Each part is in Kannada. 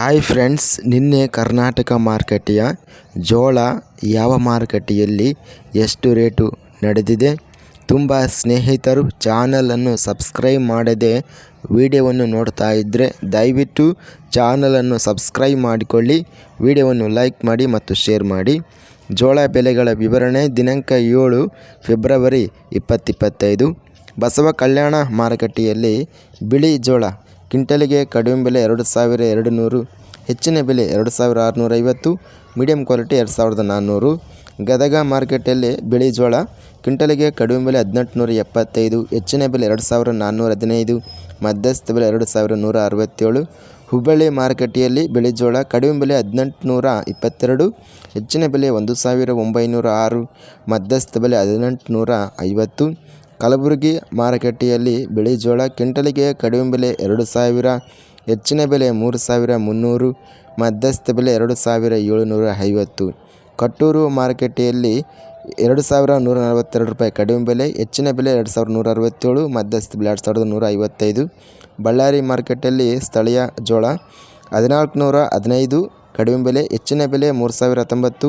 ಹಾಯ್ ಫ್ರೆಂಡ್ಸ್, ನಿನ್ನೆ ಕರ್ನಾಟಕ ಮಾರುಕಟ್ಟೆಯ ಜೋಳ ಯಾವ ಮಾರುಕಟ್ಟೆಯಲ್ಲಿ ಎಷ್ಟು ರೇಟು ನಡೆದಿದೆ? ತುಂಬ ಸ್ನೇಹಿತರು ಚಾನಲನ್ನು ಸಬ್ಸ್ಕ್ರೈಬ್ ಮಾಡದೆ ವಿಡಿಯೋವನ್ನು ನೋಡ್ತಾ ಇದ್ದರೆ ದಯವಿಟ್ಟು ಚಾನಲನ್ನು ಸಬ್ಸ್ಕ್ರೈಬ್ ಮಾಡಿಕೊಳ್ಳಿ, ವಿಡಿಯೋವನ್ನು ಲೈಕ್ ಮಾಡಿ ಮತ್ತು ಶೇರ್ ಮಾಡಿ. ಜೋಳ ಬೆಲೆಗಳ ವಿವರಣೆ ದಿನಾಂಕ ಏಳು ಫೆಬ್ರವರಿ ಇಪ್ಪತ್ತಿಪ್ಪತ್ತೈದು ಬಸವ ಕಲ್ಯಾಣ ಮಾರುಕಟ್ಟೆಯಲ್ಲಿ ಬಿಳಿ ಜೋಳ ಕ್ವಿಂಟಲಿಗೆ ಕಡಿಮೆ ಬೆಲೆ ಎರಡು ಸಾವಿರ ಎರಡು ನೂರು, ಹೆಚ್ಚಿನ ಬೆಲೆ ಎರಡು ಸಾವಿರ ಆರುನೂರ ಐವತ್ತು ಮೀಡಿಯಂ ಕ್ವಾಲಿಟಿ ಎರಡು ಸಾವಿರದ ನಾನ್ನೂರು. ಗದಗ ಮಾರ್ಕೆಟಲ್ಲಿ ಬಿಳಿ ಜೋಳ ಕ್ವಿಂಟಲಿಗೆ ಕಡಿಮೆ ಬೆಲೆ ಹದಿನೆಂಟು ನೂರ ಎಪ್ಪತ್ತೈದು, ಹೆಚ್ಚಿನ ಬೆಲೆ ಎರಡು ಸಾವಿರ ನಾನ್ನೂರ ಹದಿನೈದು, ಮಧ್ಯಸ್ಥ ಬೆಲೆ ಎರಡು ಸಾವಿರ ನೂರ ಅರವತ್ತೇಳು. ಹುಬ್ಬಳ್ಳಿ ಮಾರುಕಟ್ಟೆಯಲ್ಲಿ ಬಿಳಿ ಜೋಳ ಕಡಿಮೆ ಬೆಲೆ ಹದಿನೆಂಟು ನೂರ ಇಪ್ಪತ್ತೆರಡು, ಹೆಚ್ಚಿನ ಬೆಲೆ ಒಂದು ಸಾವಿರ ಒಂಬೈನೂರ ಆರು, ಮಧ್ಯಸ್ಥ ಬೆಲೆ ಹದಿನೆಂಟು ನೂರ ಐವತ್ತು ಕಲಬುರಗಿ ಮಾರುಕಟ್ಟೆಯಲ್ಲಿ ಬಿಳಿ ಜೋಳ ಕ್ವಿಂಟಲಿಗೆ ಕಡಿಮೆ ಬೆಲೆ ಎರಡು ಸಾವಿರ, ಹೆಚ್ಚಿನ ಬೆಲೆ ಮೂರು ಸಾವಿರ ಮುನ್ನೂರು, ಮಧ್ಯಸ್ಥ ಬೆಲೆ ಎರಡು ಸಾವಿರ ಏಳುನೂರ ಐವತ್ತು. ಕಟ್ಟೂರು ಮಾರುಕಟ್ಟೆಯಲ್ಲಿ ಎರಡು ಸಾವಿರ ನೂರ ನಲವತ್ತೆರಡು ರೂಪಾಯಿ ಕಡಿಮೆ ಬೆಲೆ, ಹೆಚ್ಚಿನ ಬೆಲೆ ಎರಡು ಸಾವಿರದ ನೂರ ಅರವತ್ತೇಳು, ಮಧ್ಯಸ್ಥ ಬೆಲೆ ಎರಡು ಸಾವಿರದ ನೂರ ಐವತ್ತೈದು. ಬಳ್ಳಾರಿ ಮಾರುಕಟ್ಟೆಯಲ್ಲಿ ಸ್ಥಳೀಯ ಜೋಳ ಹದಿನಾಲ್ಕು ನೂರ ಹದಿನೈದು, ಕಡಿಮೆ ಬೆಲೆ, ಹೆಚ್ಚಿನ ಬೆಲೆ ಮೂರು ಸಾವಿರ ಹತ್ತೊಂಬತ್ತು,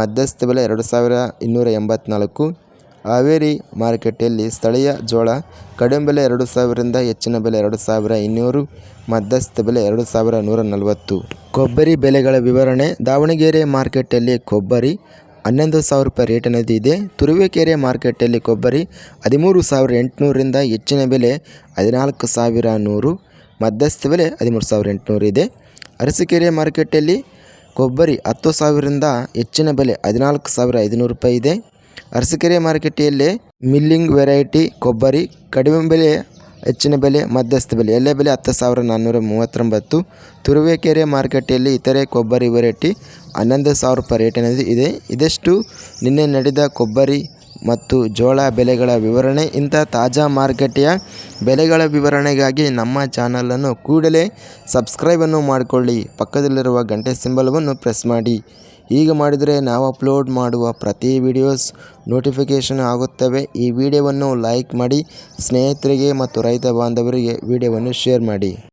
ಮಧ್ಯಸ್ಥ ಬೆಲೆ ಎರಡು ಸಾವಿರ ಇನ್ನೂರ ಎಂಬತ್ನಾಲ್ಕು. ಹಾವೇರಿ ಮಾರುಕಟ್ಟೆಯಲ್ಲಿ ಸ್ಥಳೀಯ ಜೋಳ ಕಡಿಮೆ ಬೆಲೆ ಎರಡು ಸಾವಿರದಿಂದ ಹೆಚ್ಚಿನ ಬೆಲೆ ಎರಡು ಸಾವಿರ ಇನ್ನೂರು, ಮಧ್ಯಸ್ಥ ಬೆಲೆ ಎರಡು ಸಾವಿರ ನೂರ ನಲವತ್ತು. ಕೊಬ್ಬರಿ ಬೆಲೆಗಳ ವಿವರಣೆ. ದಾವಣಗೆರೆ ಮಾರ್ಕೆಟಲ್ಲಿ ಕೊಬ್ಬರಿ ಹನ್ನೊಂದು ಸಾವಿರ ರೂಪಾಯಿ ರೇಟಿನದ್ದು ಇದೆ. ತುರುವೇಕೆರೆ ಮಾರ್ಕೆಟಲ್ಲಿ ಕೊಬ್ಬರಿ ಹದಿಮೂರು ಸಾವಿರ ಎಂಟುನೂರಿಂದ ಹೆಚ್ಚಿನ ಬೆಲೆ ಹದಿನಾಲ್ಕು ಸಾವಿರ ನೂರು, ಮಧ್ಯಸ್ಥ ಬೆಲೆ ಹದಿಮೂರು ಸಾವಿರ ಎಂಟುನೂರು ಇದೆ. ಅರಸಿಕೆರೆ ಮಾರ್ಕೆಟಲ್ಲಿ ಕೊಬ್ಬರಿ ಹತ್ತು ಸಾವಿರದಿಂದ ಹೆಚ್ಚಿನ ಬೆಲೆ ಹದಿನಾಲ್ಕು ಸಾವಿರ ಐದುನೂರು ರೂಪಾಯಿ ಇದೆ. ಅರಸೀಕೆರೆ ಮಾರುಕಟ್ಟೆಯಲ್ಲಿ ಮಿಲ್ಲಿಂಗ್ ವೆರೈಟಿ ಕೊಬ್ಬರಿ, ಕಡಿಮೆ ಬೆಲೆ, ಹೆಚ್ಚಿನ ಬೆಲೆ, ಮಧ್ಯಸ್ಥ ಬೆಲೆ ಎಲ್ಲ ಬೆಲೆ ಹತ್ತು ಸಾವಿರ ನಾನ್ನೂರ ಮೂವತ್ತೊಂಬತ್ತು, ತುರುವೇಕೆರೆ ಮಾರುಕಟ್ಟೆಯಲ್ಲಿ ಇತರೆ ಕೊಬ್ಬರಿ ವೆರೈಟಿ ಹನ್ನೊಂದು ಸಾವಿರ ರೂಪಾಯಿ ರೇಟಿನಲ್ಲಿ ಇದೆ, ಇದಷ್ಟು? ನಿನ್ನೆ ನಡೆದ ಕೊಬ್ಬರಿ ಮತ್ತು ಜೋಳ ಬೆಲೆಗಳ ವಿವರಣೆ, ಇಂಥ ತಾಜಾ ಮಾರುಕಟ್ಟೆಯ ಬೆಲೆಗಳ ವಿವರಣೆಗಾಗಿ ನಮ್ಮ ಚಾನಲನ್ನು ಕೂಡಲೇ ಸಬ್ಸ್ಕ್ರೈಬನ್ನು ಮಾಡಿಕೊಳ್ಳಿ. ಪಕ್ಕದಲ್ಲಿರುವ ಗಂಟೆ ಸಿಂಬಲವನ್ನು ಪ್ರೆಸ್ ಮಾಡಿ. ಹೀಗೆ ಮಾಡಿದರೆ ನಾವು ಅಪ್ಲೋಡ್ ಮಾಡುವ ಪ್ರತಿ ವಿಡಿಯೋಸ್ ನೋಟಿಫಿಕೇಷನ್ ಆಗುತ್ತವೆ. ಈ ವಿಡಿಯೋವನ್ನು ಲೈಕ್ ಮಾಡಿ, ಸ್ನೇಹಿತರಿಗೆ ಮತ್ತು ರೈತ ಬಾಂಧವರಿಗೆ ವಿಡಿಯೋವನ್ನು ಶೇರ್ ಮಾಡಿ.